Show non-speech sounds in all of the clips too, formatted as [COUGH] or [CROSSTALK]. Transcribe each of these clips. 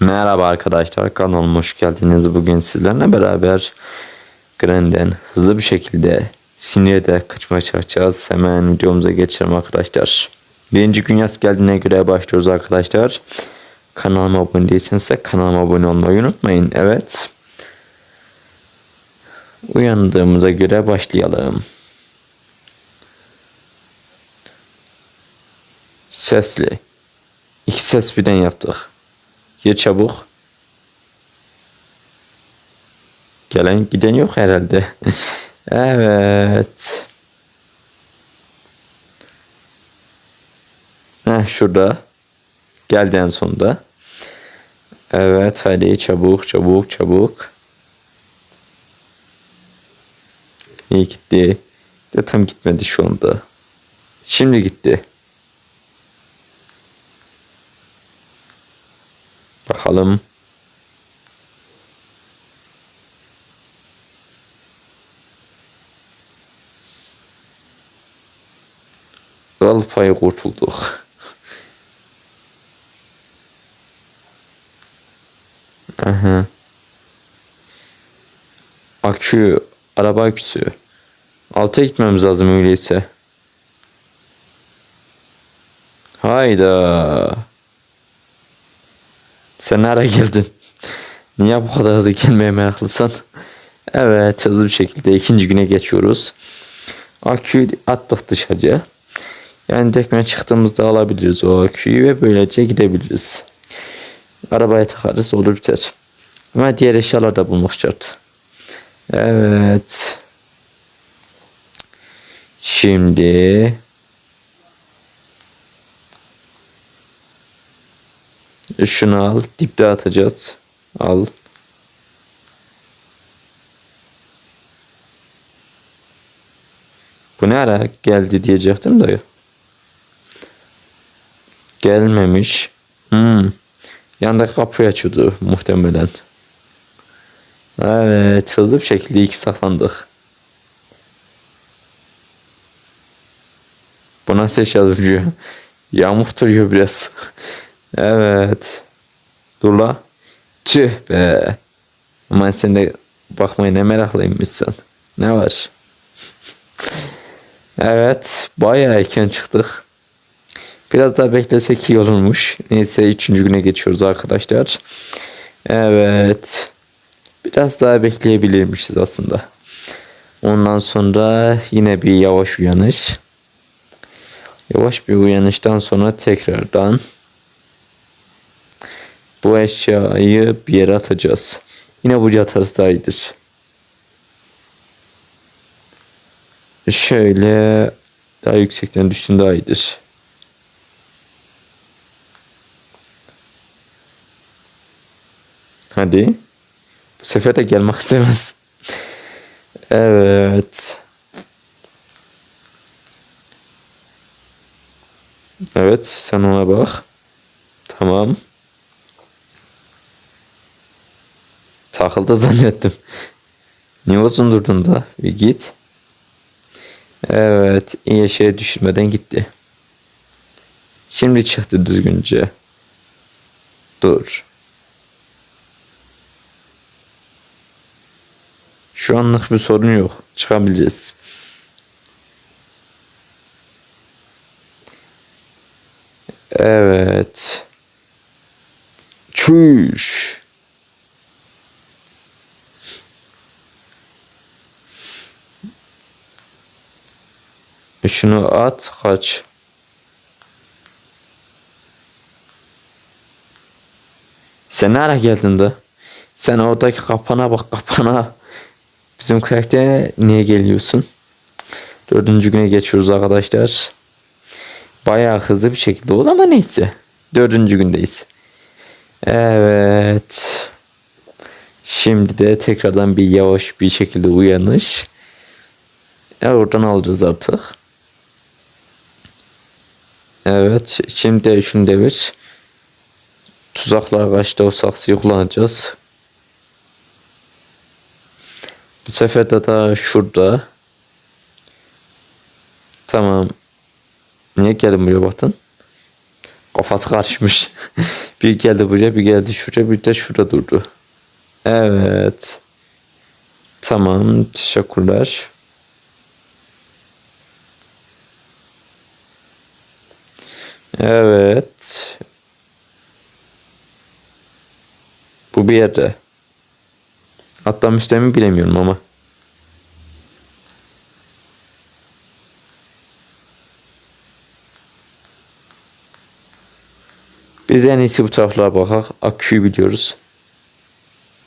Merhaba arkadaşlar kanalıma hoş geldiniz. Bugün sizlerle beraber Gren'den hızlı bir şekilde sinirde kaçmaya çalışacağız. Hemen videomuza geçelim arkadaşlar. Birinci gün yaz geldiğine göre başlıyoruz arkadaşlar. Kanalıma abone değilseniz de kanalıma abone olmayı unutmayın. Evet. Uyandığımıza göre başlayalım. Sesli. İki ses birden yaptık. Gir çabuk. Gelen giden yok herhalde. [LAUGHS] evet. Heh, şurada. Geldi en sonunda. Evet hadi çabuk çabuk çabuk. İyi gitti. De tam gitmedi şu anda. Şimdi gitti. Bakalım. Kral payı kurtulduk. [LAUGHS] Aha. Akü, araba aküsü. Alta gitmemiz lazım öyleyse. Hayda. Sen nereye geldin? Niye bu kadar hızlı gelmeye meraklısın? Evet hızlı bir şekilde ikinci güne geçiyoruz. Aküyü attık dışarıya. Yani tekrar çıktığımızda alabiliriz o aküyü ve böylece gidebiliriz. Arabaya takarız olur biter. Ama diğer eşyalar da bulmak şart. Evet. Şimdi Şunu al. Dipte atacağız. Al. Bu ne ara geldi diyecektim de. Gelmemiş. Hmm. Yandaki kapıyı açıyordu muhtemelen. Evet hızlı bir şekilde iki saklandık. Bu nasıl eşya duruyor? Yağmur duruyor biraz. Evet. Dur la. Tüh be. Aman sen de bakmaya ne meraklıymışsın. Ne var? evet. Bayağı erken çıktık. Biraz daha beklesek iyi olurmuş. Neyse üçüncü güne geçiyoruz arkadaşlar. Evet. Biraz daha bekleyebilirmişiz aslında. Ondan sonra yine bir yavaş uyanış. Yavaş bir uyanıştan sonra tekrardan bu eşyayı bir yere atacağız. Yine daha iyidir. Şöyle daha yüksekten düşsün daha iyidir. Hadi. Bu sefer de gelmek [LAUGHS] istemez. Evet. Evet sen ona bak. Tamam. Takıldı [LAUGHS] zannettim. Niye uzun durdun da? Bir git. Evet. iyi şeye düşmeden gitti. Şimdi çıktı düzgünce. Dur. Şu anlık bir sorun yok. Çıkabileceğiz. Evet. Çüş. Şunu at kaç. Sen nereye geldin de? Sen oradaki kapana bak kapana. Bizim karaktere niye geliyorsun? Dördüncü güne geçiyoruz arkadaşlar. Bayağı hızlı bir şekilde oldu ama neyse. Dördüncü gündeyiz. Evet. Şimdi de tekrardan bir yavaş bir şekilde uyanış. Ya oradan alacağız artık. Evet. Şimdi şunu devir. Tuzaklar kaçta o saksıyı kullanacağız. Bu sefer de daha şurada. Tamam. Niye geldin buraya baktın? Kafası karışmış. [LAUGHS] bir geldi buraya bir geldi şuraya bir de şurada durdu. Evet. Tamam teşekkürler. Evet. Bu bir yerde. Atlamış değil mi bilemiyorum ama. Biz en iyisi bu taraflara bakak. Aküyü biliyoruz.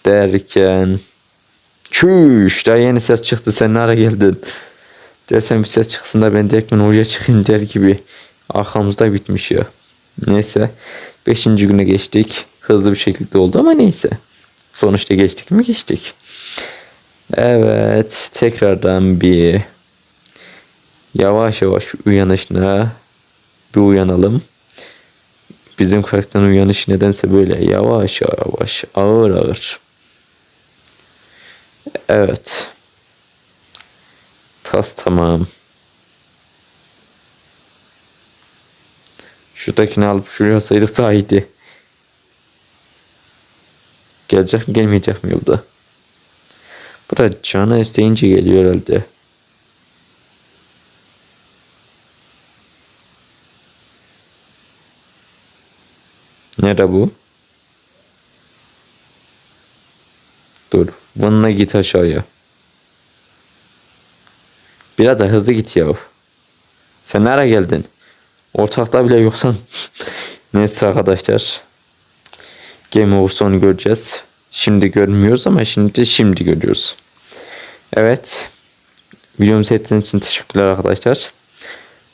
Derken. Çüş. Daha yeni ses çıktı. Sen nereye geldin? Dersen bir ses çıksın da ben direkt ben oraya çıkayım der gibi. Arkamızda bitmiş ya. Neyse. Beşinci güne geçtik. Hızlı bir şekilde oldu ama neyse. Sonuçta geçtik mi geçtik. Evet. Tekrardan bir yavaş yavaş uyanışına bir uyanalım. Bizim karakterin uyanışı nedense böyle yavaş yavaş ağır ağır. Evet. Tas tamam. Şuradakini alıp şuraya saydık daha iyiydi. Gelecek mi gelmeyecek mi bu da? Bu da canı isteyince geliyor herhalde. Nere bu? Dur. Bununla git aşağıya. Biraz da hızlı git yahu. Sen nereye geldin? Ortakta bile yoksan. [LAUGHS] Neyse arkadaşlar. Game over sonu göreceğiz. Şimdi görmüyoruz ama şimdi şimdi görüyoruz. Evet. Videomu seyrettiğiniz için teşekkürler arkadaşlar.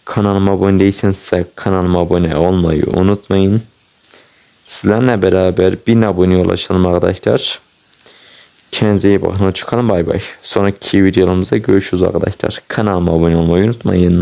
Kanalıma abone değilseniz kanalıma abone olmayı unutmayın. Sizlerle beraber 1000 aboneye ulaşalım arkadaşlar. Kendinize iyi bakın. Hoşçakalın. Bay bay. Sonraki videolarımızda görüşürüz arkadaşlar. Kanalıma abone olmayı unutmayın.